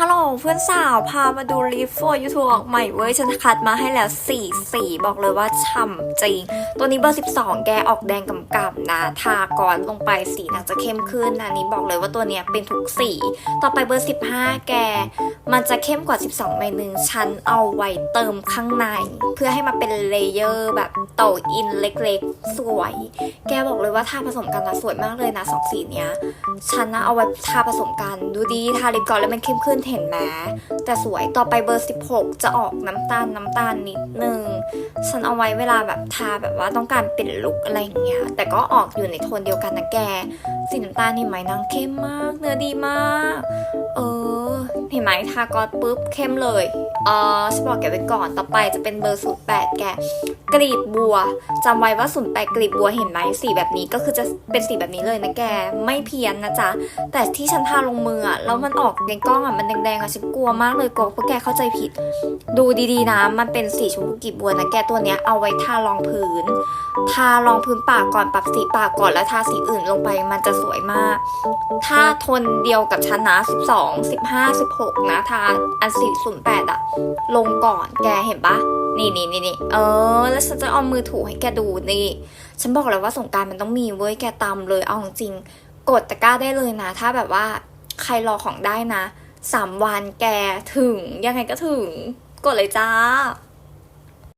ฮัลโหลเพื่อนสาวพามาดูลิฟต์ for you ออกใหม่เว้ยฉันคัดมาให้แล้วสีสีบอกเลยว่าฉ่ำจริง ตัวนี้เบอร์ 12 แกออกแดงกำกับนะ ทาก่อนลงไปสีน่าจะเข้มขึ้นนะนี้บอกเลยว่าตัวเนี้ยเป็นทุกสี ต่อไปเบอร์ 15 แก มันจะเข้มกว่า 12ใบหนึ่งฉันเอาไว้เติมข้างใน เพื่อให้มันเป็นเลเยอร์แบบโตอินเล็กๆ สวย แกบอกเลยว่าทาผสมกันนะสวยมากเลยนะสองสีเนี้ยฉันนะเอาไว้ทาผสมกันดูดีทาลิปก่อนแล้วมันเข้มขึ้นเห็นไหมแต่สวยต่อไปเบอร์ 16 จะออกน้ำตาลน้ำตาลนิดนึงฉันเอาไว้เวลาแบบทาแบบว่าต้องการเปลี่ยนลุคอะไรอย่างเงี้ยแต่ก็ออกอยู่ในโทนเดียวกันนะแก สีน้ำตาลเห็นไหมนางเข้มมาก เนื้อดีมาก เออเห็น ไหมทากอดปุ๊บเข้มเลยเออฉันบอกแกไว้ก่อนต่อไปจะเป็นเบอร์ศูนย์แปดแกกลีบบัวจำไว้ว่าศูนย์แปดกลีบบัวเห็นไหมสีแบบนี้ก็คือจะเป็นสีแบบนี้เลยนะแกไม่เพี้ยนนะจ๊ะแต่ที่ฉันทาลงมืออะแล้วมันออกในกล้องอะมันแดงๆอะฉันกลัวมากเลยกลัวพวกแกเข้าใจผิด ดูดีๆนะมันเป็นสีชมพูกลีบบัวนะแกตัวเนี้ยเอาไว้ทารองพื้น ทารองพื้นปากก่อนปรับสีปากก่อนแล้วทาสีอื่นลงไปมันจะสวยมาก ถ้าทนเดียวกับฉันนะ 12 15 16นะทาอันสี่ศูนย์แปดอะลงก่อนแกเห็นปะนี่นี่นี่นี่เออ แล้วฉันจะเอามือถูให้แกดูนี่ ฉันบอกแล้วว่าสงกรารมันต้องมีเว้ยแกตามเลยเอาจริง กดตะกร้าได้เลยนะ ถ้าแบบว่าใครรอของได้นะสามวันแกถึงยังไงก็ถึง กดเลยจ้า